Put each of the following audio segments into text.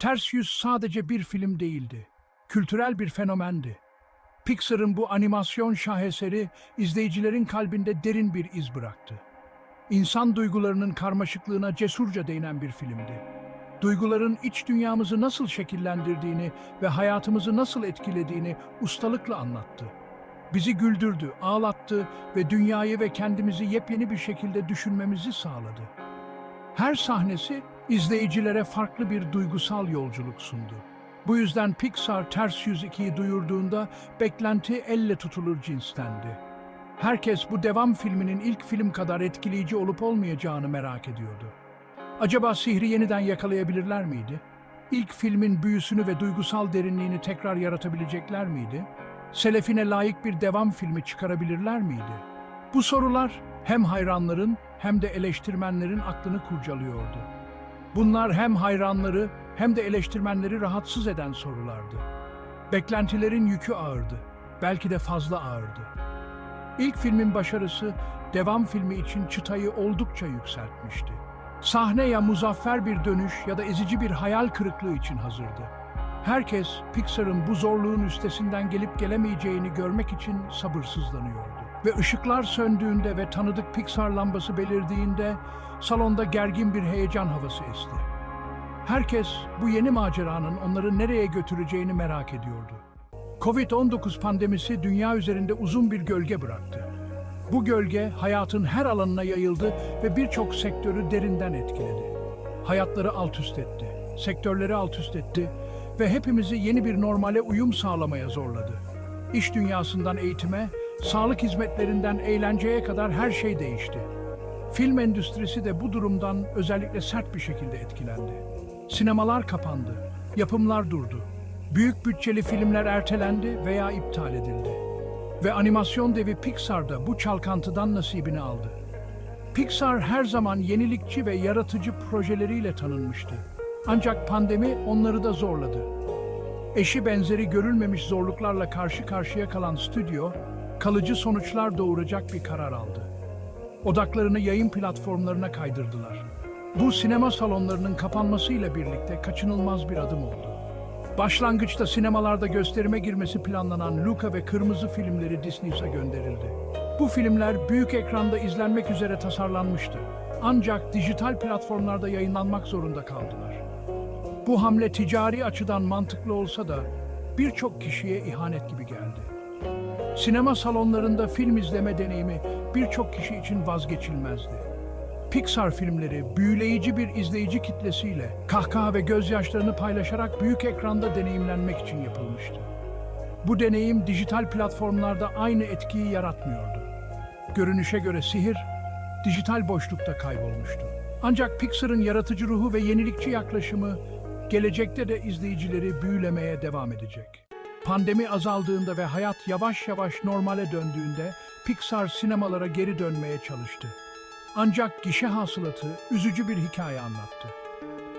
Ters Yüz sadece bir film değildi. Kültürel bir fenomendi. Pixar'ın bu animasyon şaheseri izleyicilerin kalbinde derin bir iz bıraktı. İnsan duygularının karmaşıklığına cesurca değinen bir filmdi. Duyguların iç dünyamızı nasıl şekillendirdiğini ve hayatımızı nasıl etkilediğini ustalıkla anlattı. Bizi güldürdü, ağlattı ve dünyayı ve kendimizi yepyeni bir şekilde düşünmemizi sağladı. Her sahnesi izleyicilere farklı bir duygusal yolculuk sundu. Bu yüzden Pixar Ters Yüz 2'yi duyurduğunda beklenti elle tutulur cinstendi. Herkes bu devam filminin ilk film kadar etkileyici olup olmayacağını merak ediyordu. Acaba sihri yeniden yakalayabilirler miydi? İlk filmin büyüsünü ve duygusal derinliğini tekrar yaratabilecekler miydi? Selefine layık bir devam filmi çıkarabilirler miydi? Bu sorular hem hayranların hem de eleştirmenlerin aklını kurcalıyordu. Bunlar hem hayranları hem de eleştirmenleri rahatsız eden sorulardı. Beklentilerin yükü ağırdı. Belki de fazla ağırdı. İlk filmin başarısı devam filmi için çıtayı oldukça yükseltmişti. Sahne ya muzaffer bir dönüş ya da ezici bir hayal kırıklığı için hazırdı. Herkes Pixar'ın bu zorluğun üstesinden gelip gelemeyeceğini görmek için sabırsızlanıyordu. Ve ışıklar söndüğünde ve tanıdık Pixar lambası belirdiğinde salonda gergin bir heyecan havası esti. Herkes bu yeni maceranın onları nereye götüreceğini merak ediyordu. Covid-19 pandemisi dünya üzerinde uzun bir gölge bıraktı. Bu gölge hayatın her alanına yayıldı ve birçok sektörü derinden etkiledi. Hayatları alt üst etti, sektörleri alt üst etti ve hepimizi yeni bir normale uyum sağlamaya zorladı. İş dünyasından eğitime, sağlık hizmetlerinden eğlenceye kadar her şey değişti. Film endüstrisi de bu durumdan özellikle sert bir şekilde etkilendi. Sinemalar kapandı, yapımlar durdu. Büyük bütçeli filmler ertelendi veya iptal edildi. Ve animasyon devi Pixar da bu çalkantıdan nasibini aldı. Pixar her zaman yenilikçi ve yaratıcı projeleriyle tanınmıştı. Ancak pandemi onları da zorladı. Eşi benzeri görülmemiş zorluklarla karşı karşıya kalan stüdyo, kalıcı sonuçlar doğuracak bir karar aldı. Odaklarını yayın platformlarına kaydırdılar. Bu sinema salonlarının kapanmasıyla birlikte kaçınılmaz bir adım oldu. Başlangıçta sinemalarda gösterime girmesi planlanan Luca ve Kırmızı filmleri Disney'e gönderildi. Bu filmler büyük ekranda izlenmek üzere tasarlanmıştı. Ancak dijital platformlarda yayınlanmak zorunda kaldılar. Bu hamle ticari açıdan mantıklı olsa da birçok kişiye ihanet gibi geldi. Sinema salonlarında film izleme deneyimi birçok kişi için vazgeçilmezdi. Pixar filmleri büyüleyici bir izleyici kitlesiyle kahkaha ve gözyaşlarını paylaşarak büyük ekranda deneyimlenmek için yapılmıştı. Bu deneyim dijital platformlarda aynı etkiyi yaratmıyordu. Görünüşe göre sihir dijital boşlukta kaybolmuştu. Ancak Pixar'ın yaratıcı ruhu ve yenilikçi yaklaşımı gelecekte de izleyicileri büyülemeye devam edecek. Pandemi azaldığında ve hayat yavaş yavaş normale döndüğünde Pixar sinemalara geri dönmeye çalıştı. Ancak gişe hasılatı üzücü bir hikaye anlattı.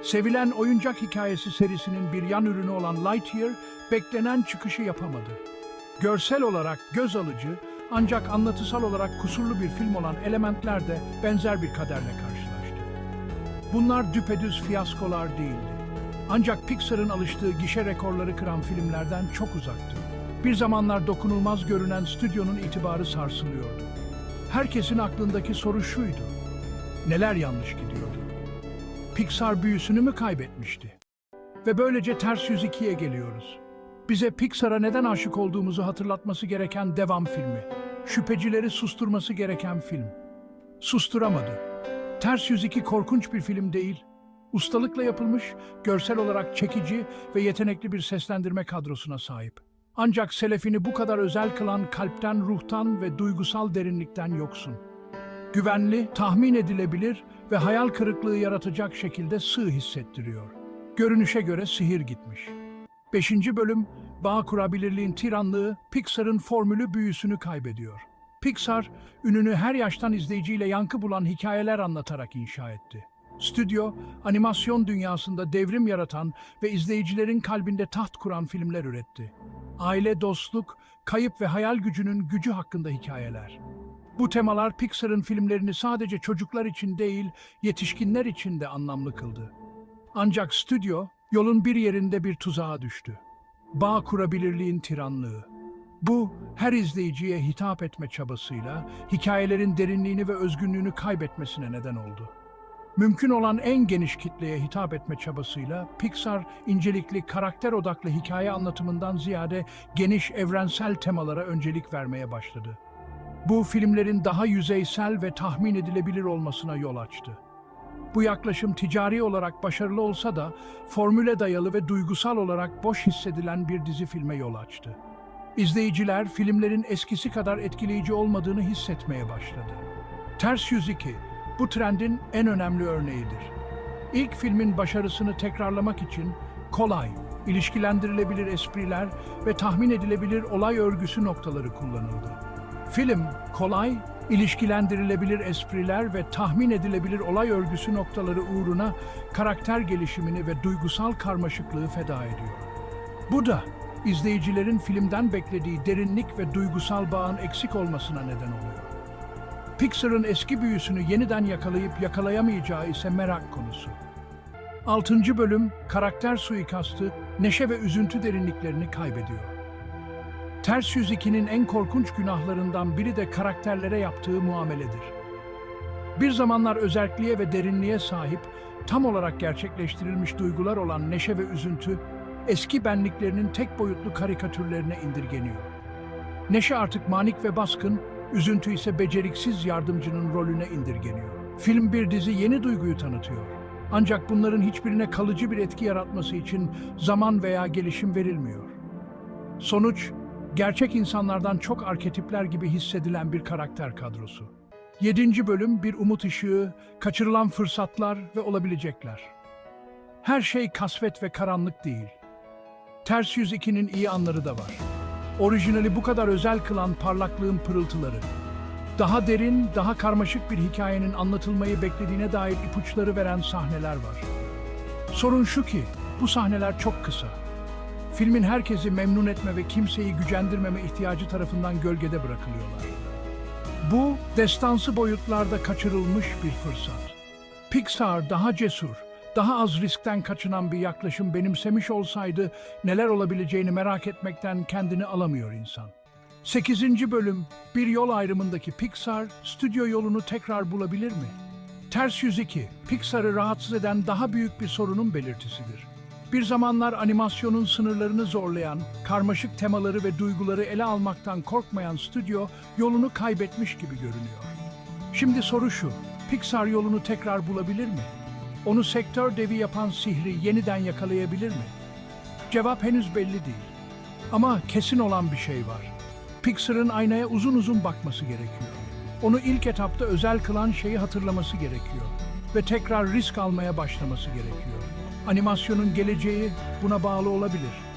Sevilen oyuncak hikayesi serisinin bir yan ürünü olan Lightyear beklenen çıkışı yapamadı. Görsel olarak göz alıcı ancak anlatısal olarak kusurlu bir film olan Elementler de benzer bir kaderle karşılaştı. Bunlar düpedüz fiyaskolar değildi. Ancak Pixar'ın alıştığı gişe rekorları kıran filmlerden çok uzaktı. Bir zamanlar dokunulmaz görünen stüdyonun itibarı sarsılıyordu. Herkesin aklındaki soru şuydu. Neler yanlış gidiyordu? Pixar büyüsünü mü kaybetmişti? Ve böylece Ters Yüz 2'ye geliyoruz. Bize Pixar'a neden aşık olduğumuzu hatırlatması gereken devam filmi. Şüphecileri susturması gereken film. Susturamadı. Ters Yüz 2 korkunç bir film değil. Ustalıkla yapılmış, görsel olarak çekici ve yetenekli bir seslendirme kadrosuna sahip. Ancak selefini bu kadar özel kılan kalpten, ruhtan ve duygusal derinlikten yoksun. Güvenli, tahmin edilebilir ve hayal kırıklığı yaratacak şekilde sığ hissettiriyor. Görünüşe göre sihir gitmiş. Beşinci bölüm, bağ kurabilirliğin tiranlığı, Pixar'ın formülü büyüsünü kaybediyor. Pixar, ününü her yaştan izleyiciyle yankı bulan hikayeler anlatarak inşa etti. Stüdyo, animasyon dünyasında devrim yaratan ve izleyicilerin kalbinde taht kuran filmler üretti. Aile, dostluk, kayıp ve hayal gücünün gücü hakkında hikayeler. Bu temalar Pixar'ın filmlerini sadece çocuklar için değil, yetişkinler için de anlamlı kıldı. Ancak stüdyo, Yolun bir yerinde bir tuzağa düştü. Bağ kurabilirliğin tiranlığı. Bu, her izleyiciye hitap etme çabasıyla hikayelerin derinliğini ve özgünlüğünü kaybetmesine neden oldu. Mümkün olan en geniş kitleye hitap etme çabasıyla Pixar incelikli karakter odaklı hikaye anlatımından ziyade geniş evrensel temalara öncelik vermeye başladı. Bu filmlerin daha yüzeysel ve tahmin edilebilir olmasına yol açtı. Bu yaklaşım ticari olarak başarılı olsa da formüle dayalı ve duygusal olarak boş hissedilen bir dizi filme yol açtı. İzleyiciler filmlerin eskisi kadar etkileyici olmadığını hissetmeye başladı. Ters Yüz 2 bu trendin en önemli örneğidir. İlk filmin başarısını tekrarlamak için kolay, ilişkilendirilebilir espriler ve tahmin edilebilir olay örgüsü noktaları kullanıldı. Film, kolay, ilişkilendirilebilir espriler ve tahmin edilebilir olay örgüsü noktaları uğruna karakter gelişimini ve duygusal karmaşıklığı feda ediyor. Bu da izleyicilerin filmden beklediği derinlik ve duygusal bağın eksik olmasına neden oluyor. Pixar'ın eski büyüsünü yeniden yakalayıp yakalayamayacağı ise merak konusu. 6. bölüm karakter suikastı neşe ve üzüntü derinliklerini kaybediyor. Ters Yüz 2'nin en korkunç günahlarından biri de karakterlere yaptığı muameledir. Bir zamanlar özerkliğe ve derinliğe sahip, tam olarak gerçekleştirilmiş duygular olan neşe ve üzüntü, eski benliklerinin tek boyutlu karikatürlerine indirgeniyor. Neşe artık manik ve baskın, üzüntü ise beceriksiz yardımcının rolüne indirgeniyor. Film bir dizi yeni duyguyu tanıtıyor. Ancak bunların hiçbirine kalıcı bir etki yaratması için zaman veya gelişim verilmiyor. Sonuç, gerçek insanlardan çok arketipler gibi hissedilen bir karakter kadrosu. Yedinci bölüm bir umut ışığı, kaçırılan fırsatlar ve olabilecekler. Her şey kasvet ve karanlık değil. Ters Yüz 2'nin iyi anları da var. Orijinali bu kadar özel kılan parlaklığın pırıltıları. Daha derin, daha karmaşık bir hikayenin anlatılmayı beklediğine dair ipuçları veren sahneler var. Sorun şu ki, bu sahneler çok kısa. Filmin herkesi memnun etme ve kimseyi gücendirmeme ihtiyacı tarafından gölgede bırakılıyorlar. Bu, destansı boyutlarda kaçırılmış bir fırsat. Pixar daha cesur, daha az riskten kaçınan bir yaklaşım benimsemiş olsaydı neler olabileceğini merak etmekten kendini alamıyor insan. 8. bölüm bir yol ayrımındaki Pixar stüdyo yolunu tekrar bulabilir mi? Ters Yüz 2, Pixar'ı rahatsız eden daha büyük bir sorunun belirtisidir. Bir zamanlar animasyonun sınırlarını zorlayan, karmaşık temaları ve duyguları ele almaktan korkmayan stüdyo yolunu kaybetmiş gibi görünüyor. Şimdi soru şu, Pixar yolunu tekrar bulabilir mi? Onu sektör devi yapan sihri yeniden yakalayabilir mi? Cevap henüz belli değil. Ama kesin olan bir şey var. Pixar'ın aynaya uzun uzun bakması gerekiyor. Onu ilk etapta özel kılan şeyi hatırlaması gerekiyor. Ve tekrar risk almaya başlaması gerekiyor. Animasyonun geleceği buna bağlı olabilir.